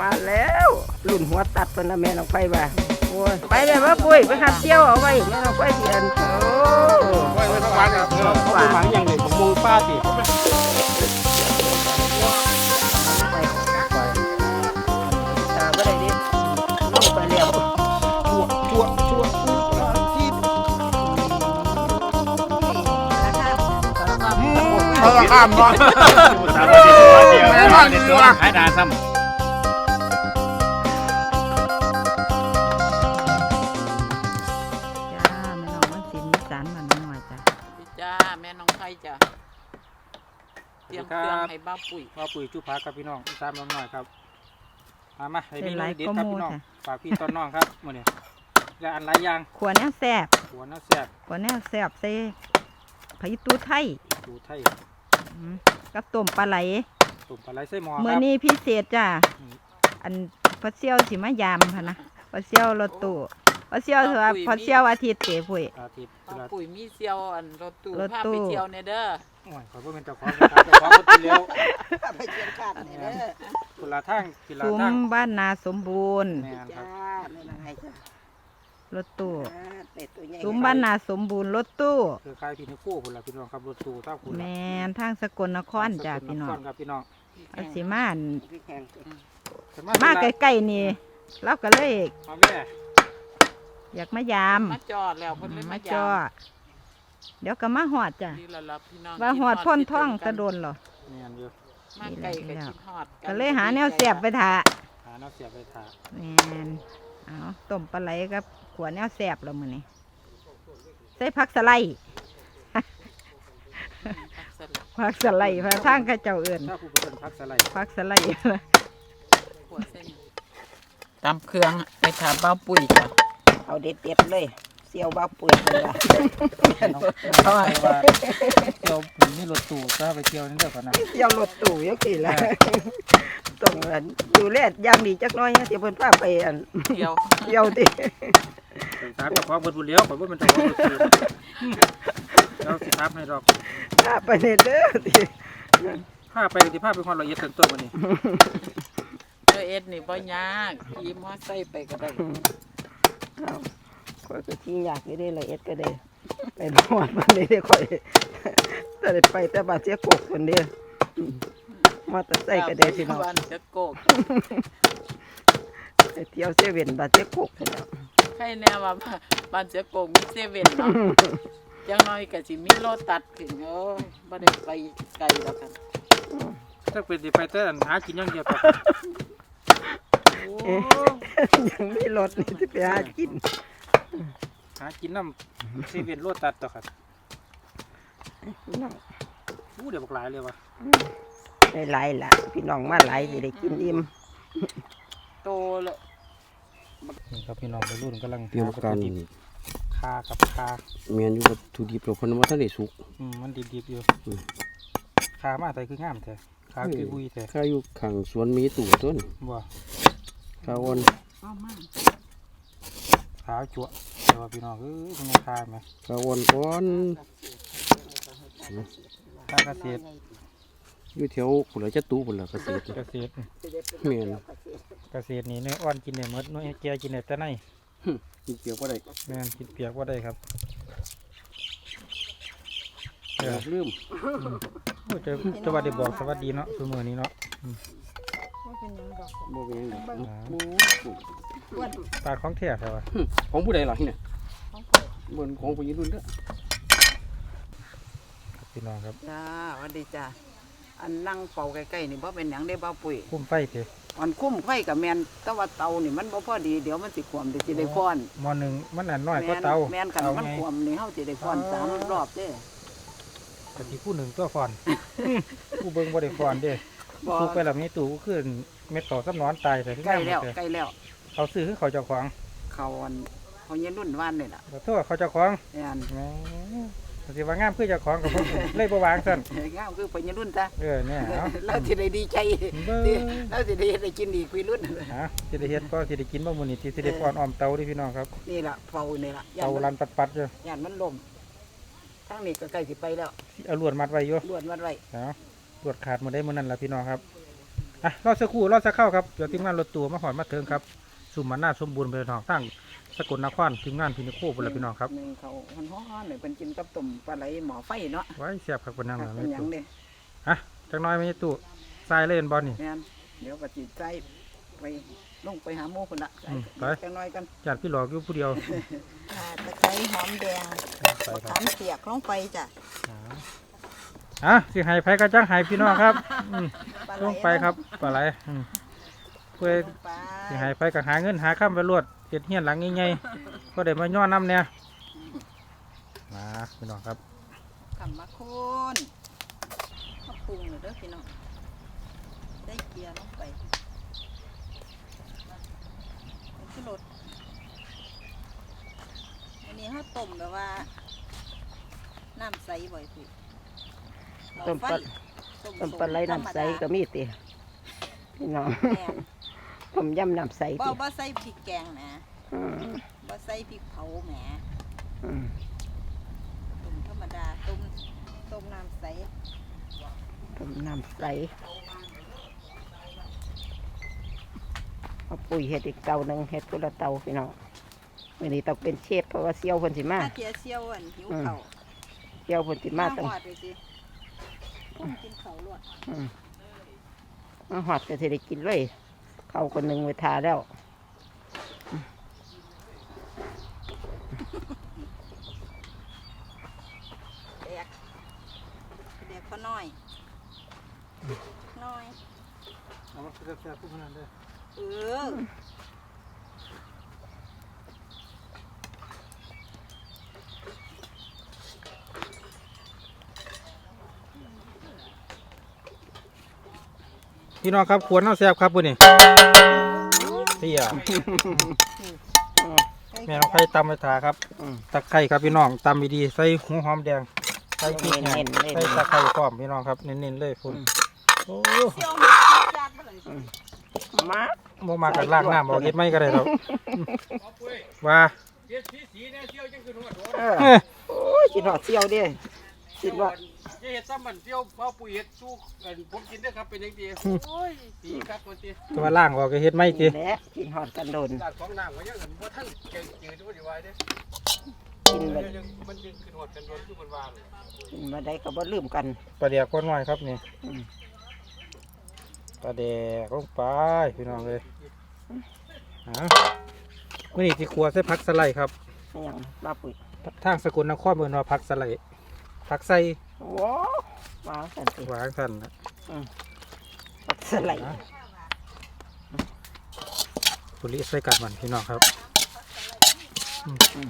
มาแล้วรุ่นหัวตัดเพิ่นน่ะแม่น้องไฟว่าโอ้ยไปเลยว่าปุ้ยไปหัดเที่ยวเอาไว้แม่น้องไฟเสียนโอ้ไว้ไว้ทั้งวันครับเออเขาเป็นหมังอย่างเด็กผมมงป้าสิไปตาบ่ได้ดิลงไปแล้วชั่วชั่วชั่วที่เอาละข้ามเนาะสามวันเดียวแม่บ้านเดียวขายดาซ้จ้ ให้บ้าปุ๋ยว่าปุ๋ยจุพากับพี่น้องตามน้องหน่อยครับมามาให้พี่เป็นน้ไรองเด็ดก็ครับโม่พี่น้องจ้ะฝากพี่ต้นน้องครับมื้อนี้อย่าอันหลายอย่างขวแนวแซ่บหัวน่าแซ่บขวแนวแซ่บใส่ผักตูไทยดูไทยอืมกับต้มปลาไหลตุ่มปลาไหลไส้หมอเมื่คอรับนี้พิเศษจ้าอืมอันพระเซี่ยวสิมายามพะนะพระเซี่ยวรถตู้ พระเซี่ยวเถอะพระเซี่ยวอาทิตย์เต๋พุ้ยอาทิตย์เวบ้าลาปุ๋ยมีเซียวอันรถตู้รถพาตู้ไปเที่ยวในเด้อโอ้ยขอบ่เป็นเจ้าของครับเจ้าของคนที่เลี้ยวไปเชียงคานนี่เด้อคนละทางคนละซุ้มทางบ้านนาสมบูรณ์ แม่นครับ จ้าแม่น้องไฟจ้ารถตู้อ่าเป็ดตัวใหญ่ซุ้มบ้านนาสมบูรณ์รถตู้ คือคล้ายพี่นิโก้คนละพี่น้องครับรถตู้ท่าคุณแมนทางสกลนครจ้าพี่น้องครับพี่น้องเอาสิมาอั่นพี่แข็งมาใกล้ๆนี่เราก็เลยมาแม่ อยากมายามมาจอดแล้วเพิ่นเลยมามาจ่อยามเดี๋ยวก็มาหอดจ้ะนี่ละล่ะพี่น้องว่าหอดพ่นท่องตะโดนเหรอ แม่นอยู่มาไกลก็คิดฮอดก็เลยหาแนวเสียบไปถาหาน้ำเสียบไปถาแมนเอาต้มปลาไหลกับขวแนวเสียบแล้วมือนี่ใส่ผักสะไลด์สลับผักสะไลด์พระทางข้าเจ้าเอื่นถ้าผู้เป็นพักสไลด์ผักสะไลด์ หัวเส้นตำเครื่องไปถามบ้าปุ๋ยจ้ะ เอาเด็ดๆเลยเสี่ยวบ้าปุ๋ยเพิ่นว่าเพราะว่าเที่ยวผมนี่รถตู้ถ้าไปเที่ยวนี่เด้อก่อนนะเสี่ยวรถตู้ยังกี่ละต้องอันดูแลอย่างดีจักหน้อยนะเดี๋ยวเพิ่นพาไปอันเที่ยวเที่ยวติไปถามเจ้าของเบิดบุญเลี้ยวข่อยบ่เป็นเจ้าของรถตู้เราสิถามให้ดอกพาไปในเด้อติพาไปสิพาไปฮอดละเอียดถึงตัวมื้อนี้เออเอ็ดนี่บ่ยากขี่มอไซค์ไปก็ได้ เอาข่อยก็ที่อยากอยู่ได้ละเอียดก็ได้ไปนอนมันได้ได้ข่อยแต่ได้ไปแต่บาดเจ็บกกคนเดียวอืมมอเตอร์ไซค์ก็ได้พี่น้องบ้านจะโกกไปเที่ยวเซเว่นบาดเจ็บกกพุ่นแล้วใครแน่ว่าบ้านจะโกกมีเซเว่นเนาะจังน้อยก็สิมีโลตัดขึ้นโอ้ยบ่ได้ไปไกลดอกกันถ้าเป็นสิไปแต่อันหากินอย่างเดียวก็ โอ้เอ๊ะยังมีรถนี่ที่ไปหากินหากินน้ำเซเว่นโลตัดต่อครับพี่น้องอู้เดี๋ยวบักหลายเลยว่ะได้หลายละพี่น้องมาหลายสิได้กินอิ่มโตเลยนี่ครับพี่น้องวัยรุ่นกำลังำเตรียมหาวัตการถุดิบคากับคาแมนอยู่วัตถุดิบเราเพิ่นว่าท่านได้สุกอืมมันดิบๆอยู่อืมขามาแต่คืองามแท้ขาคือบุยแท้ข้าอยู่ข้างสวนมีตู่ต้นบ่ ข้าวอนเอามาขาจั่วแต่ว่าพี่น้องเอ้ยมันยังคาไหมข้าวอนก้อนคาเกษตรอยู่แถวผุนละจะตู้ผุนละเกษตรเกษตรแม่นเกษตรนี่เนื้ออ่อนกินได้หมดเนื้อแก่กินได้แต่ในกินเปรียวบ่ได้แม่นกินเปียกว่าได้ครับเอเดี๋ยอวลืมโอ้จะจะว่าได้บอกสวัสดีเนาะคือมื้อนี้เนาะบ่ เป็นหยังดอกอ่าโอ้โหปลาของแท้ใช่ป่ะหึของผู้ใดล่ะที่เนี่ยบนของผู้หญิงรุ่นเด้อพี่น้องครับจ้าสวัสดีจ้าอันนั่งเป่าใกล้ๆนี่บ่เป็นหยังได้บ่ปุ๋ยคุ้มไฟเถอะอันคุ้มไฟกับแมนแต่ว่าเตานี่มันบ่พอดีเดี๋ยวมันสิขวมเดี๋ยวสิได้ฟ้อนหมอหนึ่งมันอันน้อยก็เตาแม่นกันเตามันไงขวมนี่เฮาสิได้ฟ้อนสามรอบเด้ กะทิผู้หนึ่งตัวฟอน ผู้เบิ่งบ่ได้ฟอนเด้ บ่ทุกไปแล้วมีตู่ขึ้นเม็ดต่อกับหนอนตายแต่ที่ใกล้งามแล้วหมดเลยใกล้แล้ว เขาซื้อคือเขาเจ้าของเขาอันเขาเย็นรุ่นว่านนี่ล่ะขอโทษเขาเจ้าของแม่นแหมสิว่างามคือเจ้าของกับผม เลยบ่วางซั่นงามคือพญรุ่นจ้ะเออเนี่ยเอาเราสิได้ดีใจเบิ่งที่เราสิได้ได้กินอีกพี่รุ่น ฮะสิได้เฮ็ดก็สิได้กินบ่มื้อนี้ที่สิได้ฟ้อนอ้อมเตาเดิพี่น้องครับนี่ล่ะเฝ้านี่ล่ะย่าเตานมันลันปัดๆอยู่ย่านมันล่มทางนี้ก็ใกล้สิไปแล้วสิเอาลวดมัดไว้อยู่ลวดวัดไว้ เอา ลวดขาดมื้อใดมื้อนั้นล่ะพี่น้องครับอะรอสักครู่รอสักเข้าครับเดี๋ยวทีมงานรถตัวมาหอดมาเถิงครับสุ่มมันหน้าสมบูรณ์ไปทองตั้งสกลนครทีมงานพินิโคบุรีพี่น้องครับหนึ่งเขาหันฮ้อนๆหน่อยเป็นกินกับต้มปลาไหลหมอไฟเนาะไว้เสียบครับคนนั่งเป็นะนไม่หยังตู้เด้อะจักหน้อยไม่ตู้ทรายเล่นบอลนี่แม่นเดี๋ยวก็จิตใจไปลงไปหาหมู่คนละอืมไปจังน้อยกันจัดพี่หลอกอยู่ผู้เดียวค่ะตะไคร้หอมแดงไปครับหอมเปียกลงไปจ้ะ อะสิใหายไผกระจังใหายพี่น้องครับอืมปลาหลงไปครับปลาไหลอืมเพื่อลงไปสิใหายไผก็หาเงินหาข้ามไปรวดเฮ็ดเฮียนหลังใหญ่ๆก็ได้มาย่อน้ำเนี่ยมาพี่น้องครับขำมาโคนมาปรุงเลยเด้อพี่น้องได้เกลียร์ลงไปนี่คือรสอันนี้เขาต้มแบบว่าน้ำใสบ่อยพี่ ต้มปลาต้มปลาไหลน้ำใสก็มีติพี่น้องแม่นต้มยำน้ำใสบ่ติบ่ใส่พริกแกงนะอืมบ่ใส่พริกเผาแหมอืมต้มธรรมดาต้มต้มน้ำใสต้มน้ำใสเอาปุ๋ยเห็ดอีกเตาหนึ่งเห็ดกุละเตาพี่น้องวันนี้ต้องเป็นเชฟเพราะว่าเซียวเพิ่นสิมาถ้าเทียเซียวอันหิวเขาวเซียวเพิ่นสิมาตั้งหอดไปสิ ต้มกินเขาวลวดอืมมาหอดก็สิได้กินเลย เขาคนหนึ่งไว้ทาแล้วแดกแดกพอน้อยน้อยเอามาแซ่บๆพวกนั้นเด้อเออ พี่น้องครับควรเอาแซ่บครับพุ่นนี่พี่อะแม่น้องไผ่ตำไปทาครับอืมตะไคร้ครับพี่น้องตำดีๆใส่หัวหอมแดงใส่พริกแห้งเน้นๆเลยใส่ตะไคร้พร้อมพี่น้องครับเน้นๆเลยพุ่นอืมโอ้เซียวมาจานมาเลยสิมาบ่มากันลากน้ำเอาเฮ็ดไม่ก็ได้แล้วว่าเสียสีสีเนี่ยเที่ยวจังคือหัวโดนเออเอ้ยโอ้ยกินหอดเซียวเดิ กินว่าอย่าเห็ดซ้ำมันเที่ยวเฝ้าปุ๋ยเห็ดสู้กันผมกินได้อครับเป็นยังดีโอ้ยสีครับตัวจีตัวล่างออกก็เฮ็ดไม่ติแหละกินหอดกันโดนหลาดของน้ำก็ยังเห็นว่าท่านเก่งจืดด้วยดีไว้เด้อกินมัมานยังมันยังขึ้นหัวกันโดนคือมันว่าเลยกินมาได้ก็บ่ลืมกัน ปลาเดียกก้อนน้อยครับนี่อืม ปลาแดกลงไปพี่น้องเลยอะมื้อนี้ที่ครัวใส่ผักสไลด์ครับอหยังมาปุ๋ยทางสกลนครเมืองว่าผักสไลด์ ผักใส่โอ้มาสันติหวานสั่นนะผักสไลด์ปุริใส่กัดมันพี่น้องครับอืมอืม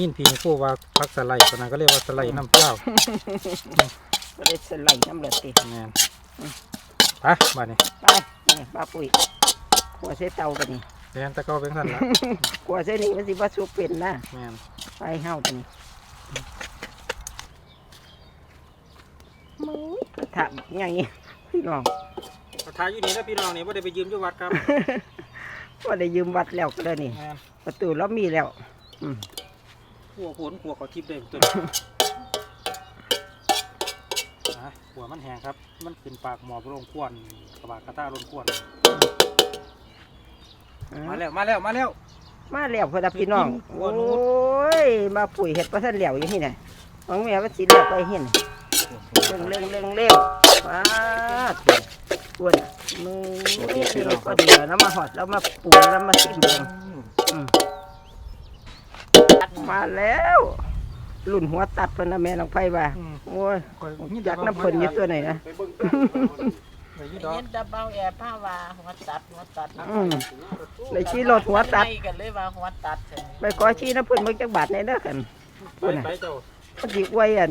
ยินพี่พูดว่าผักสไลด์คนนั้นก็เรียกว่าสไลด์น้ำเปล่าก็ได้สไลด์น้ำเลือดติแม่นไปมานี่ไปนี่มาปุ๋ยขัวใส่เตากันนี่แดนตะเกาเป็นสั่นละขัวใส่นี่มันสิว่าสุกเป็นนะแม่น ไปเฮาตัวนี้มึงถามยังงี้พี่น้องประทายอยู่นี่นะพี่น้องนี่ว่าได้ไปยืมอยู่วัดครับว่าได้ยืมวัดแล้วก็ได้นี่แม่นประตูเรามีแล้วอืมขัวโขนขัวเขาทิพย์ได้ตัวอะขัวมันแห้งครับ มันขึ้นปากหมอบลงควนกระบากกระต้าลงควนมาแล้วมาแล้วมาแล้ว มาแล้วพ่อตาพี่น้องขัวโอ้หนูยมาปุ๋ยเห็ดประทันแล้วอย่างนี้น่ะของแม่ว่าสิแล้วไปเห็นเร่งเร่งเร่งเร็วป้าดปวดมือก็ดีแล้วมาหอดแล้วมาปรุงแล้วมาชิมเองอืมมาแล้วรุ่นหัวตัดเพิ่นนะแม่น้องไผว่าอืมโอ้ยอยากน้ำเพิ่นอยู่ตัวไหนนะ ไปเบิ่งไปยี่ดอกเห็นดับเบิลแอร์ผ้าวาหัวตัดหัวตัดอืมในชี้รถหัวตัด ไม่กันเลยว่าหัวตัดเถอะไปขอชี้น้ำเพิ่นเบิ่งจักบาทในเด้อกันไปไปเจ้ามันสิอวยอัน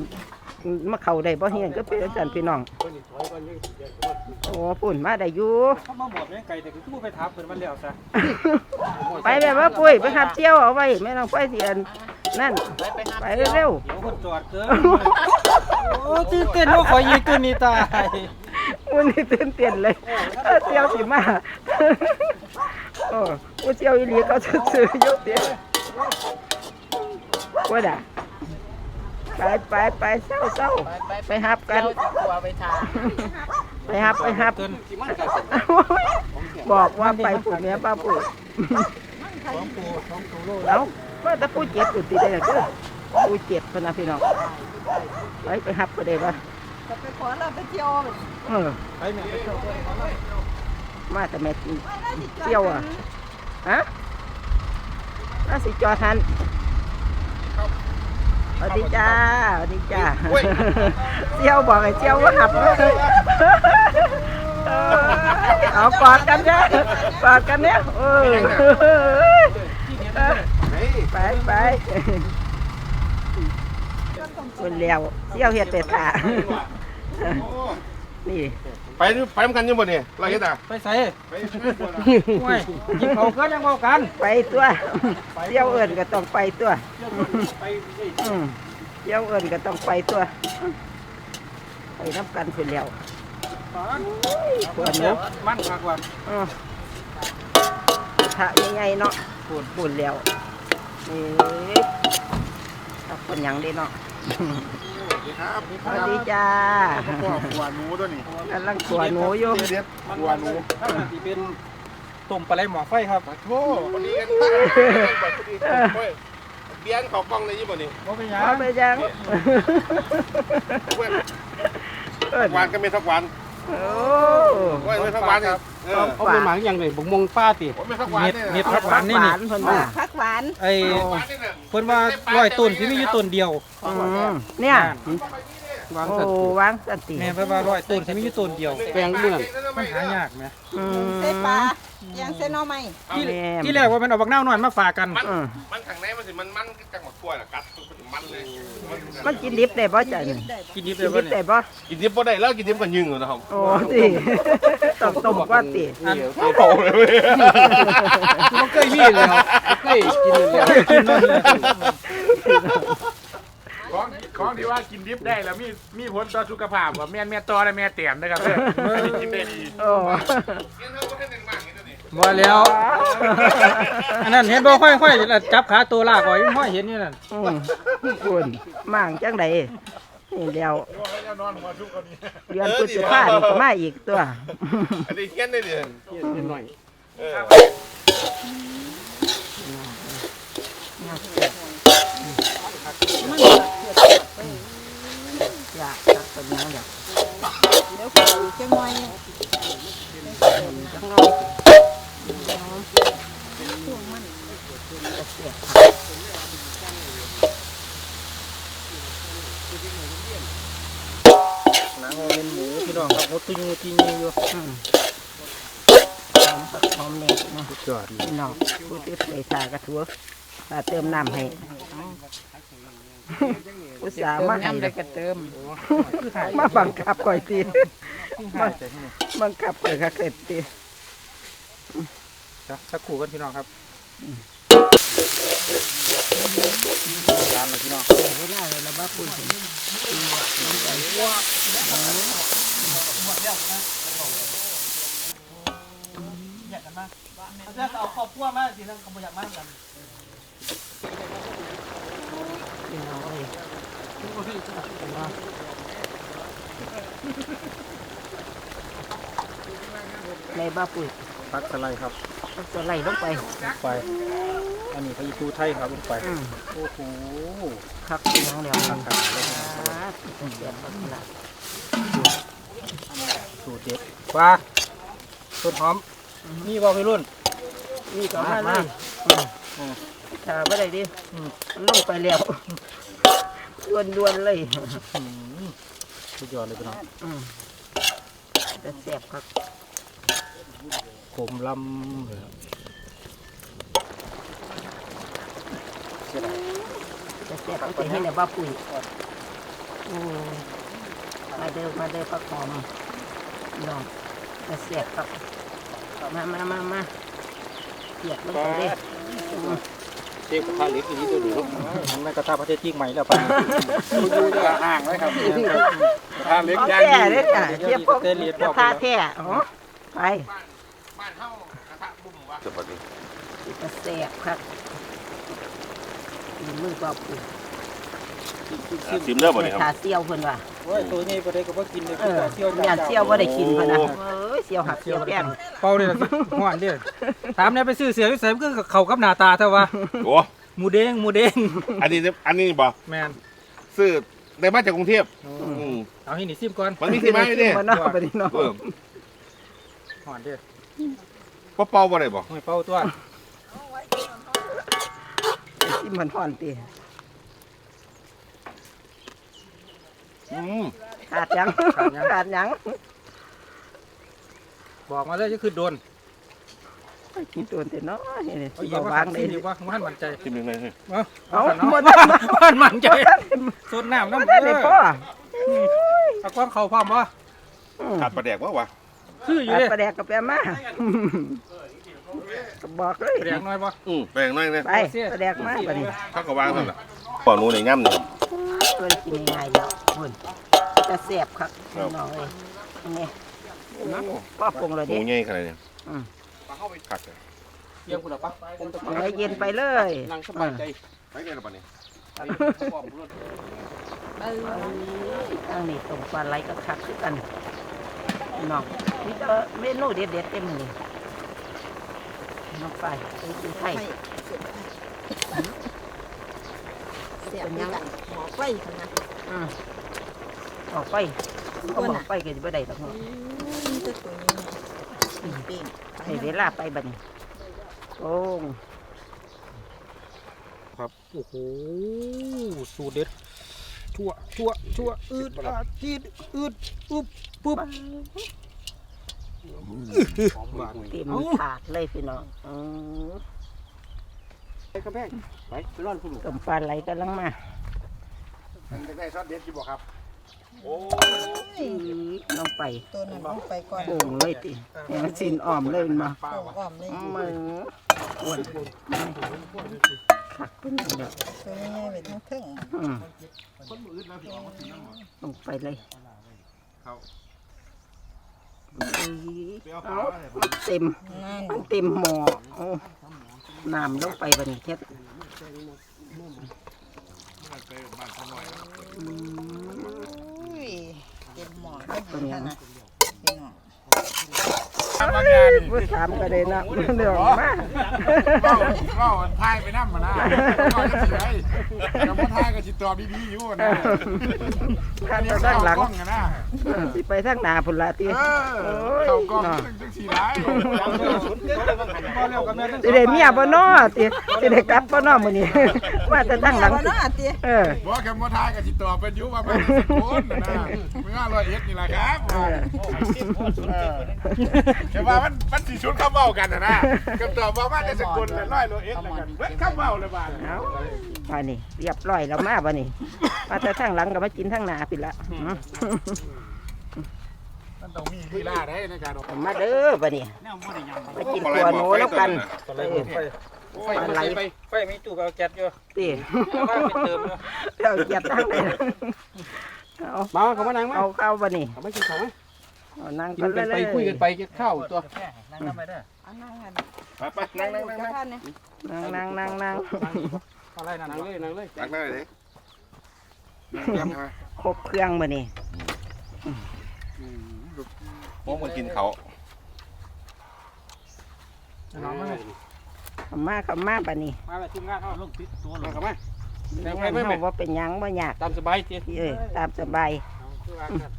มาเข้าได้บ่เฮียนก็เป็นจังพี่น้อง คนนี้ถอยก่อนนี่เดี๋ยวก่อนโอ้ปุ่นมาได้อยู่ เขามาบอกแม่ไก่แต่คือไปถามเพิ่นมันแล้วซะไปแบบว่าปุ้ยไปขับเจียวเอาไว้แม่น้องไปเสียนนั่น ไปไปหาไปเที่ยวเร็วเดี๋ยวคนจอดเกินโอ้ตื่นเต้นว่าขอยิงตัวนี้ตายๆ มันนี่ตื่นเต้นเลยเออเจียวสิมาโอ้ผู้เจียวอีหลีเขาซื้อๆอยู่เตี้ยว่าด่ะไปไปไปเศร้าเศร้าไปไปไปหับกันเจ้าสิกลัวไปทาไปหับไปหับเกินที่มันกันบอกว่าไปปุ๋ยแม่ป้าปุ๋ยสองตัวสองตัวโลแล้วว่าแต่ผู้เจ็บปุ๋ยตีได้ก็ผู้เจ็บพะนะพี่น้องไปไปหับก็ได้ปะ ไปขอเราไปเที่ยวเออไปแม่ไปเที่ยวด้วยมาแต่แม่กินเที่ยวอะฮะน่าสิจอทันสวัสดีจ้าสวัสดีจ้าเที่ยวบอกไอ้เที่ยวว่าหับเลยเออเอากอดกันจ้ะกอดกันเนี่ยเออไปไปคนเลี้ยวเที่ยวเฮ็ดแต่ตา นี่ไปไปทำกันยังบ่เนี่ยเราเห็นอะไปใส่ไปห่วยยิงเขาเกินยังเบากันไปตัวเที่ยวเอินก็ต้องไปตัวอืมเที่ยวเอินก็ต้องไปตัวไปนับกันคนเลี้ยวขวดหนูมันมากกว่าอืมถ้ายังไงเนาะปวดปวดแล้วนี่ทับคนหยังดีเนาะ ครับสวัสดีจ้าหัวหนูด้วยนี่กำลังขวดหนูอยู่เด็ดหัวหนูถ้ามันสิเป็นต้มปลาไหลหมอไฟครับโธ่คนนี้กันเบียนเขากล้องในยี่บ่นี่บ่เป็นหยังเอาไปยังเอิ้นหวานก็ไม่ทักหวานโอ้โอ้ยไม่ทักหวานครับ เออเอาเป็นหมาอย่างไรบุกมงป้าติผมไม่ทักหวานเนี่ยเม็ดผักหวานนี่นี่เพิ่นว่าพักหวานไอ้เพิ่นว่าร้อยต้นที่มีอยู่ต้นเดียวอืมเนี่ยวางโอ้สันติวางสติแม่เพิ่นว่าร้อยต้นที่มีอยู่ต้นเดียวแปลงเรื่องมันหายากไหมอืมใส่ปลายังใส่หน่อไม้ที่แม่ที่แรกว่ามันเอาบักเน่าหน่อยมาฝากกันมันอืมมันข้างในมันสิมันมันจังหวัดกล้วยล่ะกัดมันเลย มันกินดิบได้บ่จ้ะนี่กินดิบกิเลนยดิบ่บเนี่ยได้บ่กินดิบบ่ได้แล้วกินดิบก็ยึงอยู่นะครับโอ้ติต้องต้มกว่าติอันโอ้เลยเว้ยมันเคยมีเลยครับเคยกินเลยเคยกินเลยของของที่ว่ากินดิบได้แล้วมีมีผลต่อสุขภาพว่าแม่นแม่ตอและแม่เตียมนะครับเด้ออันนี้กินได้ดีโอ้กินเท่า บ่ได้หนึ่งมากนี่ตัวนี้บ่แล้ว อันนั้นเห็นบ่ค่อยๆจับขาตัวลากไว้ห้อยเห็นอยู่นั่นอืมคุณมั่งจังไดนี่เดียวแล้วนอนหัวทุกคนนี้เดือนพฤษภาคมก็มาอีกตัว อันนี้เขียนได้เดือนเอออยากตักเป็นยังอยากเดี๋ยวขออีกจังหน่อยจังเอา หนังเป็นหมูพี่น้องครับหมูตุ้งกินอยู่อืมหอมผักหอมเนี่ยเนาะจอดพี่น้องผู้ที่ไปสากระถัวมาเติมน้ำให้อุตส่าห์มาให้น้ำเลยก็เติม มาบังคับก่อยตีมาบังคับก่อยค่ะเกิดตี สักครู่กันพี่น้องครับจานเลยพี่น้องเวลาเลยนะบ้าปุ่นเอาครอบครัวมาสินั่งขบอยากมากันพี่น้องเอ้ย ในบ้าปุ่นพักสไลด์ครับก็จะไล่ลงไป ลงไป อันนี้พระยูทูไทยครับลงไป อืม โอ้โหคักพี่น้องเดียวขาดขาดเลยเสียบขนาดสูตรเด็ดปลาต้นหอม นี่บอกพี่รุ่น นี่ก็มาเลยอืมถ้าไม่ได้ดิมันลงไปแล้วดวนดวนๆเลยอืมสุดยอดเลยพี่น้อง อืมจะเสียบครับ ขมลำเลยจะเสียบไปให้ในบ้าปุ๋ยอ้มาเดินมาเดินประคอมน้องจะเสียบครับมามามามาเสียบลงไปเลยอืมเจ๊กระทะเล็กอีนี้ตัวเดียวมันไม่กระทะประเทศจีนใหม่แล้วป่ะดูจะห่างเลยครับทาเล็กย่างดีเลยจ้ะทียบพวกกระทะแท้ ไปบ้านเฮากระทะบุ้มวะสวัสดีจะเสียบครับมีมือบ้าปุ๋ยอะซิมเด้อบ่นี่คขารับเซียวเพิ่นว่าโอ้ยตัวนี้บ่ได้ก็บ่กินเลยเออเสี่ยวญาติเซียวบ่ได้กินเพิ่นน่ะโอ้ เอ้ยเซียวหักเซียวแป้งเป่าเลยล่ะสิฮ้อนเด้อถามเนี่ยไปซื้อเสียอยู่ไสมันคือเข้ากับหน้าตาเท่าว่าโอ้หมูเด้งหมูเด้งอันนี้อันนี้บ่แม่นซื้อได้มาจากกรุงเทพอืมเอาให้นี่ซิมก่อนมันมีที่มาอยู่ดิบ่เนาะบัดนี้เนาะเออ ฮ้อนเด้อบ่เป่าบ่ได้บ่ห้อยเป่าตัวที่มันฮ้อนติอืมขาดหยัง ขาดหยังบอกมาเลยจะคือโดนกินตัวแต่เนาะนี่เอาสิอีกบ่ว่าวางได้ซิมอีกว่ามันมั่นใจซิมยังไงเฮ้ยเอาเอาเอาบ่เนาะได้มันมั่นใจสดน้ำบ่น้ำได้เอได้อพ่อเอาก้อนเข่าพร้อมบ่อืมขาดปลาแดกบ่วะ คืออยู่ขาดเด้ปลาแดกก็ไปเอามาก็บอกเลยแดงน้อยบ่อืมแปลงหน่อยเนี่ยไปปลาแดกมาบัดนี้เขาก็วางซั่นล่ะปอหนูนี่ย่ำนี่เพิ่นกินง่ายๆเด้อเพิ่นจะแซ่บคักพี่น้องเอ้ยนี่ป้าปรุงเลยหมูดิใหญ่ขนาดนี้อืมคักเลยเยี่ยมคุณหรอปะผมจะเอาไว้เย็นไปเลยนั่งสบายใจไปได้แล้วปะนี่บอกรถทางนี้ตรงปลาไหลก็คักคือกัน น้องนี่ก็เมนูเด็ดๆเต็มเลยน้องไปไปกินไข่เสียบยังหมอไฟขนาดอืมออกไปเขาบอกไปก็จะไม่ได้หรอกเนาะนี้ตัวตัวนี้ปิ้งให้เวลาไปบัดนี้โอ้งครับโอ้โหสูตรเด็ดชั่วชั่วชั่วอืดอาจีดอืดอุ๊บ ปุ๊บหวานเต็มถาดเลยพี่น้องอืมไปกระแพงไปไปร่อนคุณต้มปลาไหลกำลังมาได้ซอสเด็ดอยู่บ่ครับน้องไปตัวนั้นลงไปก่อนโป่งเลยติเนี่ยมันสินอ่อมเลยมาโป่งอ้อมเลยมืออ้วนขักเป็นอย่างเดียวตัวนี้ไว้ทั้งเทิงอืมลงไปเลยเอา เต็มนั่นมันเต็มหม้อเอาน้ำลงไปบัดนี้แค่อืมอุ้ยเต็มหม้อได้ดีขนาดพี่น้อง บางอย่างนี่พูดถามก็ได้นะเดี๋ยวมาเว้าเว้าพายไปนำมานะก็จะสิได้แต่บ่ทายก็สิตอบดีๆอยู่นะข้างไปทางหลังกล้องกันนะเออสิไปทางหน้าพุ่นละติเอโอ้อยเข้ากล้องเนาะจังสิได้พอแล้วกับแม่ทั้งสิได้เมียบ่น้อติสิได้กลับบ่น้อมื้อนี้ว่าแต่ทางหลังแม่ว่าน่าติเออบ่แค่บ่ทายก็สิตอบเป็นอยู่ว่ามันสิคนนะมึงว่าร้อยเอ็ดนี่ล่ะครับเออแค่ว่ามันมันสิชุดคำเว้ากันน่ะนะคำตอบว่ามันได้สกุลละร้อยร้อยเอ็ดแล้วกันเบิดคำเว้าเลยบาดเอามานี่เรียบร้อยแล้วมาบ่นี่มาแต่ทางหลังก็มากินทางหน้าปิดละอืมมันต้องมีลีลาได้ในการออกมาเด้อบ่นี่มากินตัวหนูแล้วกันอะไรไฟไฟมันไหลไปไฟมีตู้กับแก๊สอยู่ติแล้วก็ไปเติมอยู่เราเกียบทางเลยเอามาเขามานั่งมาเอาเข้าบ่นี่เอาไปกินข้าวไหม เอานั่งกินกันไปคุยกันไปกินข้าวตัวนั่งทำไมได้เอานั่งกันไปไปนั่งนั่งนั่งกระนั่งทานเนี่ยนั่งนั่งนั่งนั่งอะไรนั่นนั่งเลยนั่งเลยนั่งนั่งเลยดิครบเครื่องบ่นี่ผมก็กินเขาน้องมาเอามาเข้ามาบ่นี่มาแบบทีมงานเขาลงติดตัวลมางเข้ามางานเฮาบ่เป็นหยังบ่ยากตามสบายทีเอ้ยตามสบายเกี่ย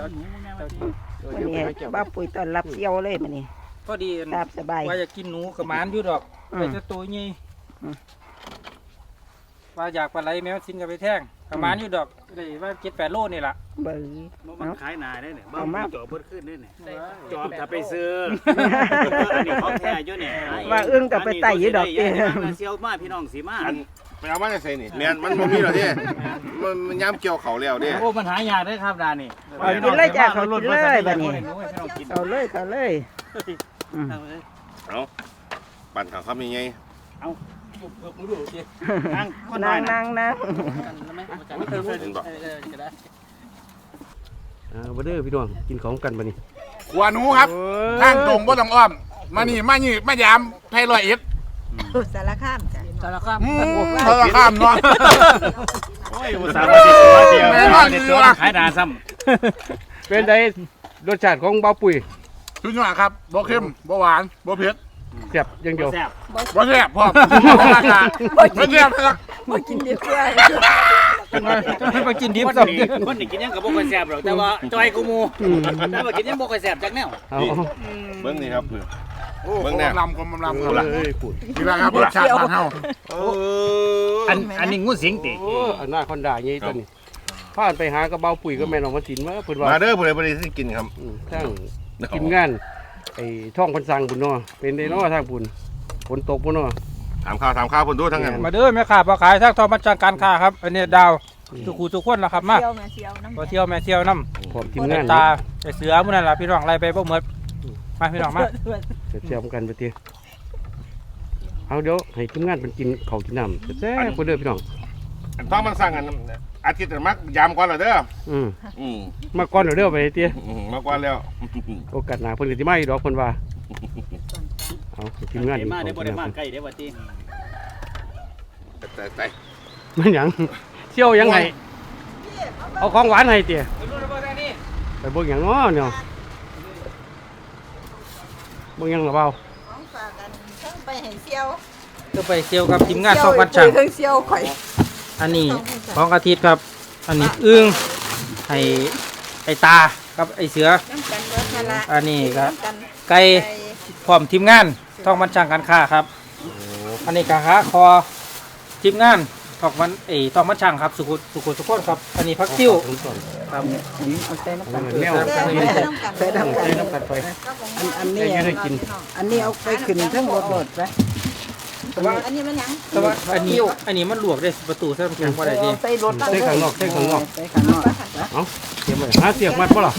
ววันนี้บ้าปุ๋ยต้อนรับเซี่ยวเลยมื้อนี้พอดีตามสบายว่าอยากกินหนูกับหมานอยู่ดอกอืมไปจะตัวนี้อืมว่าอยากปลาไหลแมวสินกับไปแท่งกับหมานอยู่ดอกได้ว่าเจ็ดแปดโลนี่ล่ะเบิ่งมันขายหนาได้เนี่ยเอามาจอบเบิดขึ้นได้เนี่ยจอบจะไปซื้ออันนี้ของแท้อยู่เนี่ยว่าอึ้งกับไปไต่อยู่ดอกเตี้ยเซียวมาพี่น้องสีมาอัน ไปเอามาจะใส่นี่แม่นมันบ่มีหรอกเด้มันมันย้ำเกี่ยวเขาแล้วเด้ โอ้มันหายากได้ครับดานี่เอากินเลยจ้ะเขากินเลยบัดนี้หนูให้พี่น้องกินเอาเลยเอาเลย อืม เอาปั่นเขาเขามีไงนั่งคนน้นั่องยนะนั่งนั่งเห็นบ่อ่าบ่เด้อพี่น้องกินของกันบัดนี้หัวหนูครับทางตรงบ่ต้องอ้อม มานี่มานี่มายามไทยร้อยเอ็ด สารคามจ้ะ สารคามพระข้ามเนาะ โอ้ยอุตส่าห์มาติดตัวเดียวแม่นอนติดอยู่ตัวว่ะขายหนาซ้เป็นไดรสชาติของเบาปุ๋ยชุดหน่อยครับบ่เค็มบ่หวานบ่เผ็ดแซ่บอยังำเดียวแซ่บบ่แซ่บพร้อมราคาบ่แซ่บนะครับบ่กินดิบด้วยให้มากินดิบคนสับนี่คนนี่กินยังกับบ่ค่อยแซ่บหรอกแต่ว่าจอยกูมูแต่ว่ากินยังบ่ค่อยแซ่บจักแนวเอาเบิ้งนี่ครับ โอ้เบิ่งคแน่มลำคมลำคมเอาลเลยพูดำนี่แหละครับรสชาติบ้านเฮาเอออันอันนี้งูสิงติโอ้อันน่าคนด่างี้ตัวนี้ผ่านไปหากระเบาปุ๋ยก็แม่นออกมาสินมาเพิ่นว่ามาเด้อผู้ใดผู้ใดที่กินครับ อืมทั้งทีมงานไอ้ท่องพันสังบุญเนาะเป็นได้เนาะทางบุญฝนตกบ่เนาะ ถามข้าวถามข้าวคนดูทั้งนั้นมาเด้อแม่ค้าพ่อขายทางทอมาจากการค้าครับอันนี้ดาวทุกคู่ทุกคนแล้วครับมาเที่ยวแม่เที่ยวน้ำก็เที่ยวแม่เที่ยวน้พร้อมทีมำงานตาไอเสือมื้อนั้นล่ะพี่น้องไล่ไปบ่หมด มาพี่น้องมาเสียบๆกันไปติเอาเดี๋ยวให้ทีมงานเพิ่นกินข้าวกินน้ำแซ่บๆเพิ่นเด้อพี่น้องอันต้องมันสั่งกันอาทิตย์ละมักยามก่อนเหรอเด้ออืมอืมมาก่อนเด้อไปติอืมมาก่อนแล้วโอกาสหน้าเพิ่นก็สิมาอีกดอกเพิ่นว่าเอาให้ทีมงานเดี๋ยวมากิได้นบ่ข้าวได้กินมาน้ำใกล้เด้อว่าติแต่แต่มันหยังเที่ยวยังไงเอาของหวานให้ติไปเบิ่งหยังเนาะเนาะเบิ่งหยังล่ะเบาของฝากกันทั้งไปให้เซียวก็ไปเที่ยวกับทีมงานทองพันช่างเที่ยวเที่ยวข่อยอันนี้ของอาทิตย์ครับ อันนี้อึ้งให้ไอตากับไอเสือ น้ำกันเบิดนั่นละอันนี้ก็น้ำกันไก่ไปพร้อมทีมงานทองพันช่างการค้าครับ อันนี้ก็หาคอทีมงาน ทองมันเอยทองพันช่างครับสุขุสุขุสุขคนครับ อันนี้พักติ้วครับเอาใส่น้ำเอาตาลเงินแมวเด้อเด้อน้ำกันใส่น้ำตาลใส่น้ำกันไปอันอันได้นี้อยังได้กินอันนี้เอาไปขึ้นทั้งรถรถไปอันนี้มันหยังแต่ว่าอันนี้อันนี้มันลวกได้ประตูเส้นแข็งว่าได้ดีใส่รถใส่ข้างนอกใส่ข้างนอกใส่ข้างนอกเสียบไว้หาเสียบมัดป่ะล่ะ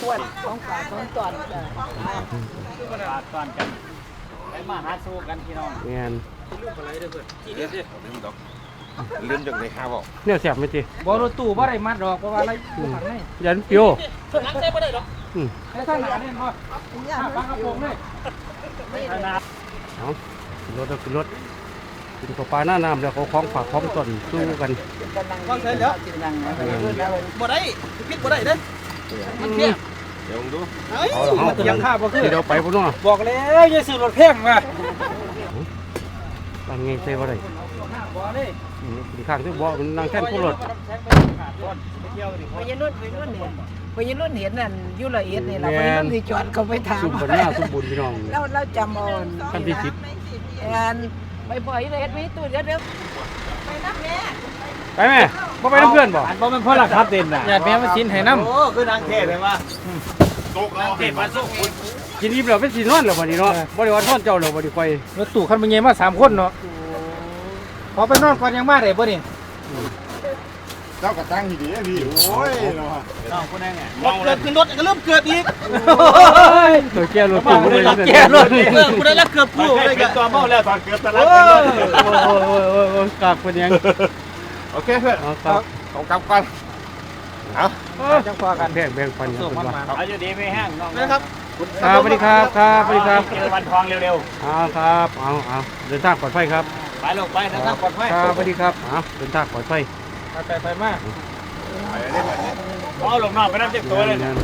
ขวดของฝากของตอนจ้ะปาดตอนกันไปมาหาสู้กันพี่น้อง แม่นลืมจากในข้าวบอกเนี่ยเสียบไม่ตีบ่รถตู้บ่ได้มัดดอกเพราะว่าอะไรอยู่ข้างในยันเปียวหลังได้บ่ได้ดอกในข้างหนาเนี่ยพ่อปากกระโปรงเลยเอาขึ้นรถเอาขึ้นรถกินข้าวปลาหน้าน้ำแล้วเขาคล้องฝากคล้องต้นสู้กันวางใส่เดี๋ยวบ่ได้พิษบ่ได้เด้อมันเนี่ยเดี๋ยวผมดูเอาละเอายังข้าบ่คือเดี๋ยวไปพุ่นเนาะบอกแล้วอย่าซื้อรถแพงมา บางไงใส่บ่ได้บ่เลยอืมกินข้างที่บ่มันนั่งแท่นผู้รถวัยรุ่นวัยรุ่นเห็นวัยรุ่นเห็นนั่นยู่ละเอียดนี่ล่ะวัยรุ่นที่จอดเขาไปถามซุ่มบนหน้าซุ่มบุญพี่น้องเราเราจำเอาขั้นที่สิบงานไปบ่อยเลยเฮ็ดไว้ตู้เดี๋ยวเดี๋ยวไปไหมบ่ไปน้ำเพื่อนบ่อันบ่แม่นเพ่อละครับเด่นน่ะญาติแม่มาสินให้น้ำโอ้คือนางเทศเลยว่าต๊ะเราเทศมาสู้ กินอิ่มแล้วเป็นสินอนแล้วบัดนี้เนาะบ่ได้ว่านอนเจ้าแล้วบ่ได้ไปรถตู้คันมันใหญ่มาสามคนเนาะขอไปนอนก่อนยังมาได้บ่นี่เจ้ากระตั้งดีๆพี่โอ้ยเนาะน้องคนนั้นเนี่ยเกิดขึ้นรถก็เริ่มเกิดอีกตัวแก้รถตู้บ่ได้แก่รถเออกูได้แล้วเกือบผู้ผู้เลเลยยกักันนตัวเมาแล้วตอนเกือบตะลัโอ้กยโอ้ยโอ้ยโอ้ยโอ้ยกากเป็นยังโอเคเพื่อนเอาครับเอากลับก่อนเอาจังพอกันแบ่งแบ่งปันกันส่งเป็นมันว่ามาเอาอยู่ดีไม่แห้งน้องนะครับ ครับสวัสดีครับครับสวัสดีครับเจอวันทองเร็วเอาครับเอาเอาเดินทางปลอดภัยครับๆไปลงไปนะครับปลอดภัยครับสวัสดีครับเอาเดินทางปลอดภัยไปไปไปมาเอาลงนอกไปน้ำเจ็บตัวเลยนั่น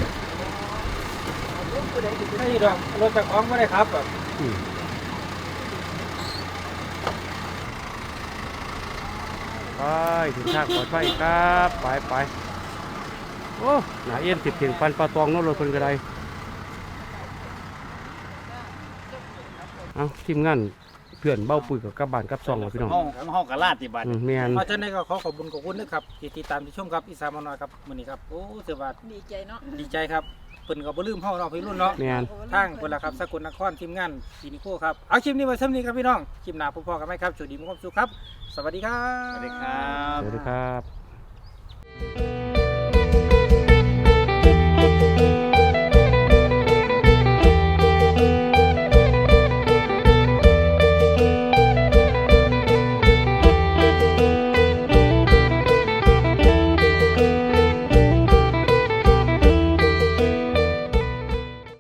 ไม่ดอกรถจากของไม่ได้ครับแบบอืมไปเดินทางปลอดภัยครับ ไปไปโอ้หนาเอ็นติดเถียงปันปลาตองโน้นรถคนกระได เอาทีมงานเพื่อนเบ้าปุ๋ยกับกลับบ้านกลับซองแล้วพี่น้องห้องของห้องกะลาดติบัตรอืมแม่นเอาจารย์ในก็ขอขอบคุณขอบคุณนะครับที่ติดตามที่ชมครับอีสานมานอยครับมื้อนี้ครับโอ้เสียบาทดีใจเนาะดีใจครับเพิ่นก็บ่ลืมเฮาเนาะพี่รุ่นเนาะ แม่น ทางเพิ่นล่ะครับสกลนครทีมงานซีนิโคครับ เอาคลิปนี้ไว้ซ้ำนี้ครับพี่น้องคลิปหน้าพบกันไหมครับสวัสดีมีความสุขครับ สวัสดีครับ สวัสดีครับ สวัสดีครับ